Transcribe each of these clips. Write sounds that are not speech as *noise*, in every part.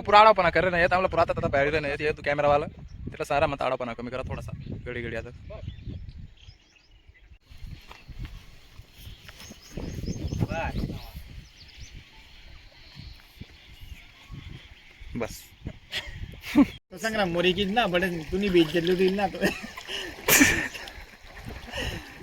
को पुरा आडापणा करे नाही येत आम्हाला पुरा आता बाहेर नाही येत ये तू कॅमेरावाला त्याला सारा मत आडापणा कमी करा थोडासा गडी गडी आता. बस. तो संग्राम मोरी की ना बड़े तूने बीच के लिए ना तो.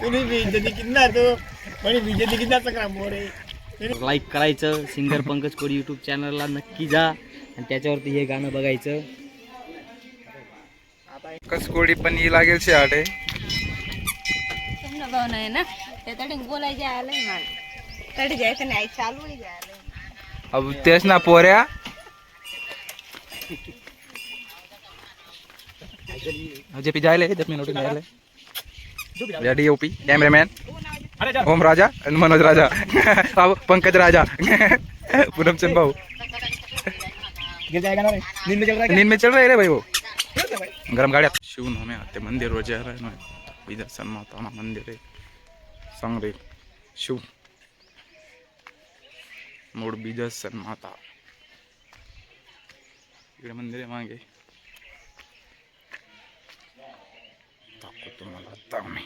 तूने बीच के कितना तो. बड़ी बीच के कितना संग्राम मोरे. लाईक करायचं सिंगर पंकज कोडी यूट्यूब चॅनलला नक्की जा. आणि त्याच्यावरती हे गाणं बघायचं. कस कोडी पण ही लागेल शहाटे ना. बोलायचे जायचं नाही चालू आहे अब तेच ना पोऱ्या. जे पी जायले जब मी नोटिस जायले या कॅमेरामॅन ओम राजा आणि मनोज राजा. *laughs* पंकज राजा. *laughs* पूनमचंद भाऊ. गिर जाएगा ना रे नींद में चल रहा है नींद में चल रहे रे भाई. वो गरम गाड्या शिवून हमें आते मंदिर रोज आहे ना बिदर्शन माता मंदिर आहे. सांगरे शिव. मूळ बिदर्शन माता. इकडे मंदिर आहे मागे. दाखवतो तुम्हाला. आता मी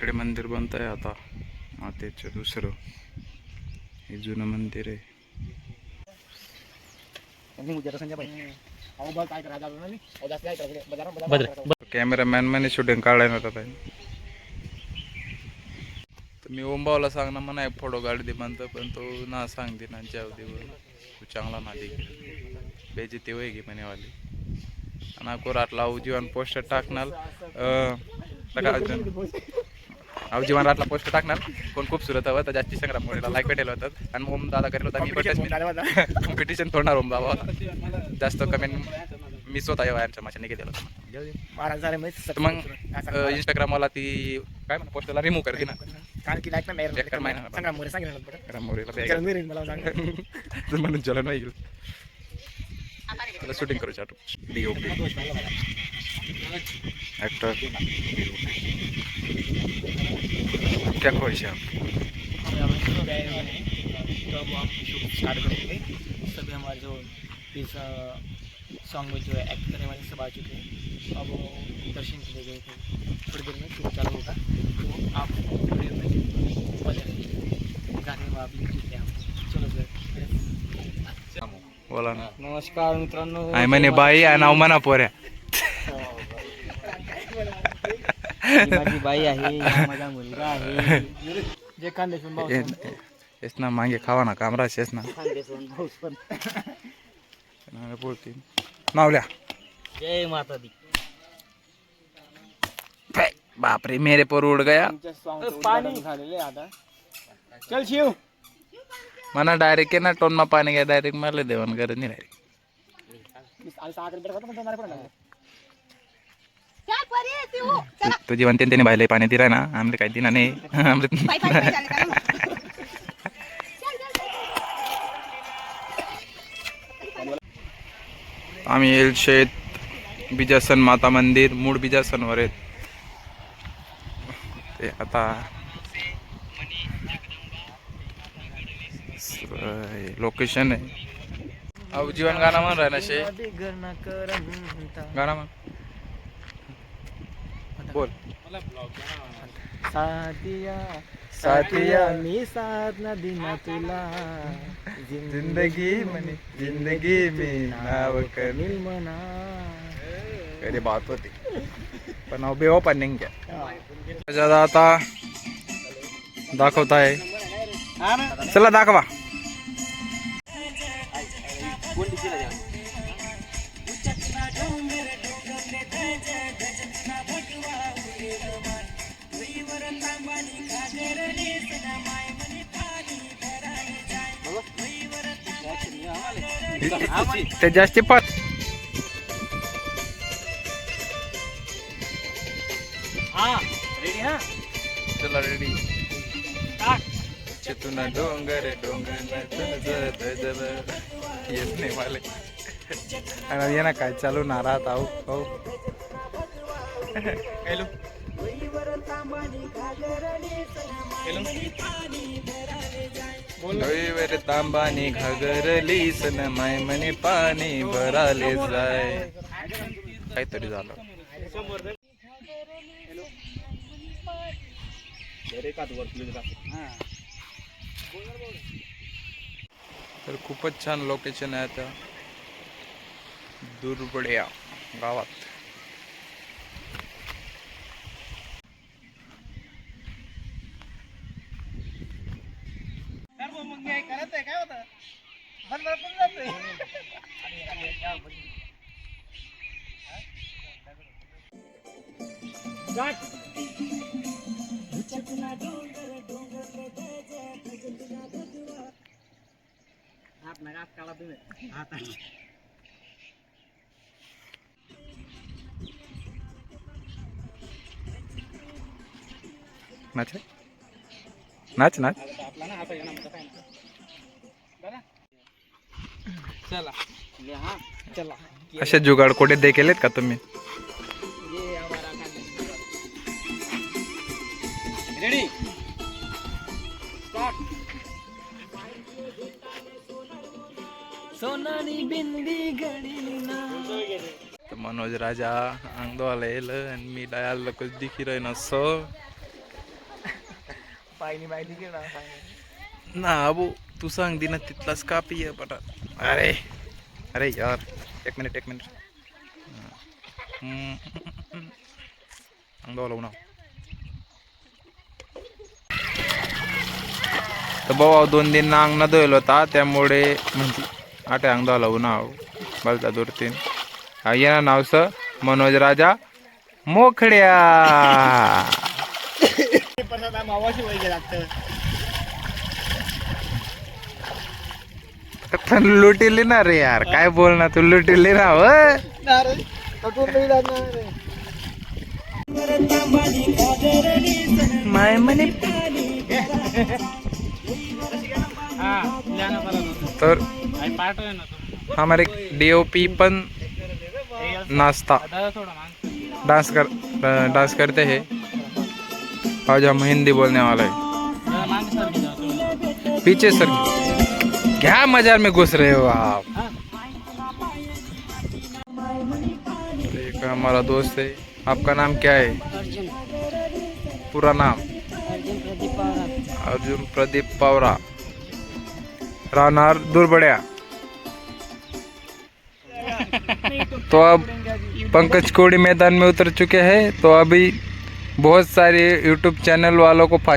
इकडे मंदिर बनत आहे आता. मातेचं दुसरं. हे जुनं मंदिर आहे. कॅमेरामॅन म्हणे शूटिंग काढाय नव्हता ताई. तर मी ओमबावला सांग ना म्हणा फोटो काढ दे म्हणतो पण तो ना सांग दे ना जेव दे. तू चांगला ना दे बेजे ते वय घे म्हणे वाली. आणि अकोरात लावू जीवन पोस्टर टाकणार. अं, टाका अजून अहो जीवन रातला पोस्टर टाकणार. कोण खूप सुरत हवं तर जास्ती संग्राम मोडीला लाईक भेटेल होतं आणि ओम दादा करेल होता मी कॉम्पिटिशन तोडणार ओम बाबा जास्त कमेंट मिस होता या वयांच्या माझ्या निघेल होता. में मग इंस्टाग्रामला ती काय म्हणा पोस्टरला रिमूव्ह करते ना. की. संग्राम मोरे *laughs* म्हणून चलन नाही गेलं शूटिंग करू चाटू ऍक्टर क्या ख्वाहिश है? तो अब हम शूट स्टार्ट करेंगे सभी हमारे जो इस सॉन्ग में जो है एक्ट करने वाले सब आ चुके हैं अब वो दर्शन के लिए गए थे थोड़ी देर में शूट चालू होगा तो आप वीडियो में बने रहिए गाने में आप लिख दीजिए आप चलो सर बोला ना. नमस्कार मित्रांनो. आय म्हणे बाई नाव म्हणा पोऱ्या ही माझी बाई आहे *laughs* हा माझा मुलगा आहे. जे कांदे भाऊ येस ना मागे खावा ना. कामरा येस ना खानदेशवरून भाऊस पण बोलते नावल्या जय माता दी. बापरे मेरे पर उड गया. पाणी. झालेले आता. चल शिव. म्हणा डायरेक्ट ना टोन मा पाणी घ्या डायरेक्ट मला देवान करत नाही डायरेक्ट आणि साखर बेटा पण तुम्हाला पण काय पर्याय ते हो तुझी म्हणते त्याने बायला पाणी दिला ना आमले काही दिना नाही? आम्ही येईल शेत बिजासन माता मंदिर मूळ बिजासनवर आहेत. ते आता लोकेशन आहे. अहो जीवन गाणं म्हण राहिला शे. गाणं म्हण. बोल. साथिया साथिया. मी साथ न दिना तुला. जिंदगी म्हणे जिंदगी मी नाव कमी मना कधी बात होती. पण अहो बेवा पण नाही घ्या आता दाखवताय. चला दाखवा. ते जास्ती ना चला रेडी चितून डोंगर डोंगर येत नाही मला. आणि ये ना काय चालू ना राहत आहो हो हॅलो. हॅलो. वर तांबानी घागरली सन माय म्हणे पाणी भराले जाय. काहीतरी झालं. तर खूपच छान लोकेशन आहे आता. दुर्बड्या गावात. नाच नाच नाच. चला. चला. असे जुगाड कोठे देखील का तुम्ही? रेडी सोनानी बिंदी घडी ना तर मनोज राजा अंगदवाला येलं आणि मी डायला कुछ दिखी रही ना सो. पाहिली माहिती की ना ना अबू तू सांग दिना तिथलाच का पिय बटा अरे अरे यार एक मिनिट एक मिनिट. अंगावर लावू ना तर भाऊ दोन दिन अंग न धुईल होता त्यामुळे म्हणजे आटे अंगदा लावू ना बलता दोन तीन हा ना नाव स मनोज राजा मोखड्या. पण लुटिली ना रे यार. काय तू लुटिली ना हो? तटून नाही लागणार रे माय म्हणे तर हमारे डीओपी पण नाचता डांस कर डांस करते हैं। आज हम हिंदी बोलने वाले हैं। पीछे सर क्या मजार में घुस रहे हो आप? एक हमारा दोस्त है। आपका नाम क्या है? पूरा नाम? अर्जुन प्रदीप पवरा। राहणार बढ़िया तो अब पंकज कोड़ी मैदान में उतर चुके हैं तो अभी बहुत सारे यूट्यूब चैनल वालों को फा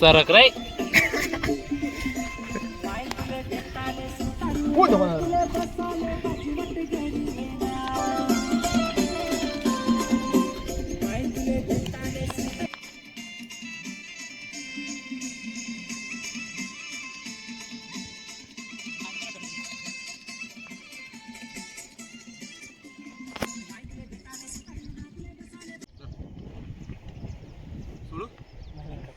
सरक रे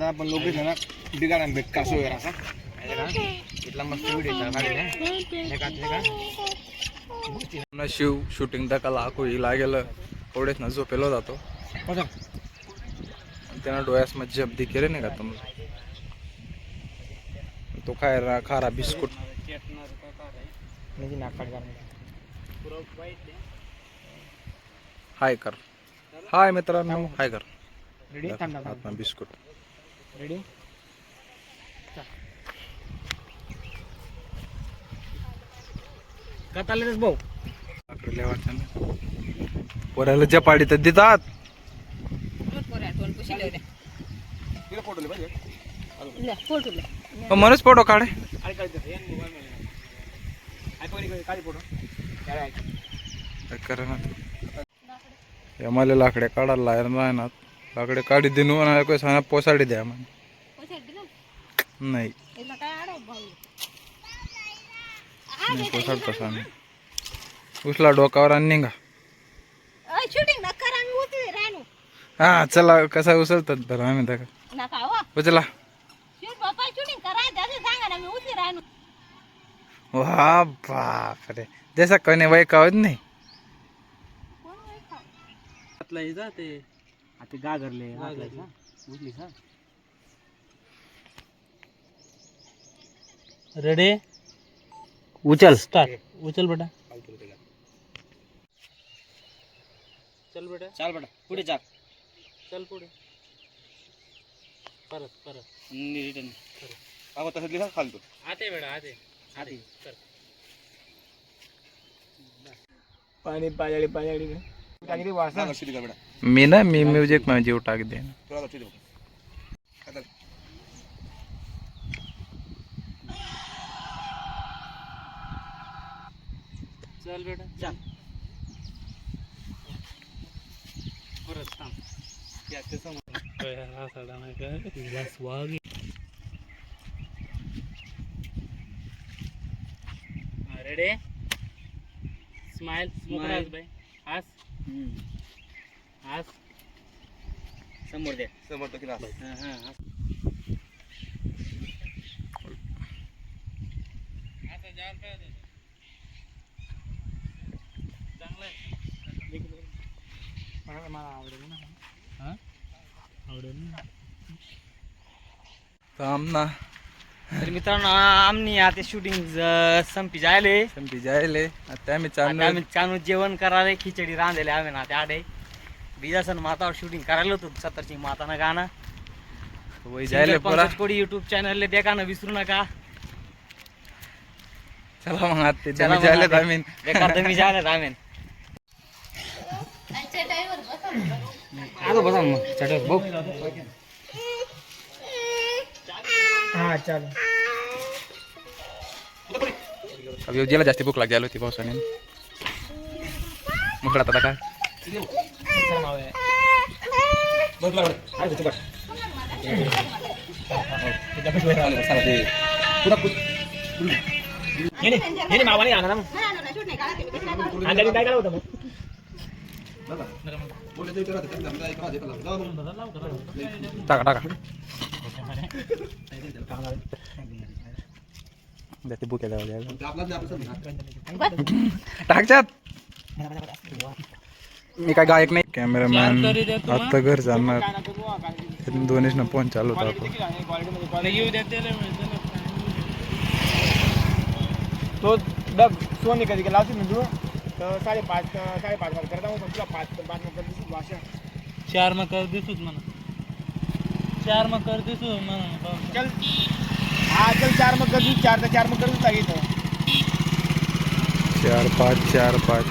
आता आपण लोकेशन ना बिगाड बेकार सोय असा इथला मस्त व्हिडिओ ना शिव शूटिंग दाखला आखोईला गेलं. एवढेच ना झोपेलो जातो. त्यानं डोळ्यास मग जब्दी केले नाही का तुम्हाला तो खायला खारा बिस्कुट. हाय कर. हाय मित्रांनो हाय कर. बिस्कुट. रेडी का चाललेस भाऊ? वाटतं पोराला जपाडी तर देतात. म्हणूनच फोटो काढे. करा ना. या मला लाकडे काढायला लायर नाही ना लाकडे काढी देणू आणि काही सांगा पोसाडी द्या म्हणे नाही नाही पोसाडतो सांग उचला डोकावर आणि निघा शूटिंग नका आम्ही उतरे राहणू हा चला कसा उचलतात तर आम्ही त्या नका हो उचला आता गागरले उचली का रेडी उचल. स्टार्ट उचल बेटा. चल बेटा. चाल बेटा पुढे चाल. चल पुढे. परत परत. रिटर्न. आते बेटा आते. आधी पाणी पाजाडी पाजाडी काहीतरी वासा मी ना मी म्युझिकमध्ये जीव टाक दे चल बेटा चाल परत थांब. तिला स्वाग रेडी स्माइल Smile. भाई हास. समोर दे. हां हां मला आवडेल ना. हां? आवडेल ना. थांब ना तर मित्रांनो आम्ही आता शूटिंग संपी जायले. संपी जायले. आता आम्ही आता चाललो आम्ही चानू जेवण करायला खिचडी रांधले आम्ही ना त्या आडे. बिजासन मातावर शूटिंग करायला होतो सत्तरची मातानं गाणं. वय जायले पोरा. कोडी युट्यूब चॅनलला देखा ना विसरू नका. चला मग आता चला बेकार तुम्ही जायला बसा मग चटक हां चाल. जेला जास्ती भूक लागली होती पावसाने मग आता काय? मावाने आणा मग काढा तुम्ही कसं काय करावं होतं टाका. टाका. जास्ती भूक आहे टाकच्यात मी काय गायक नाही. कॅमेरामॅन आता घर जाणार दोन्हीच ना फोन चालू होता तो डग सोनी कधी गेला असेल तू? तर साडेपाच साडेपाच वाजता करता मग तुला पाच पाच नंतर दिसू भाषा चार मकर दिसूच म्हणा. चार मकर दिसू म्हणा चल. हा चल चार मग कर चार तर चार मग करूच लागेल चार पाच चार पाच.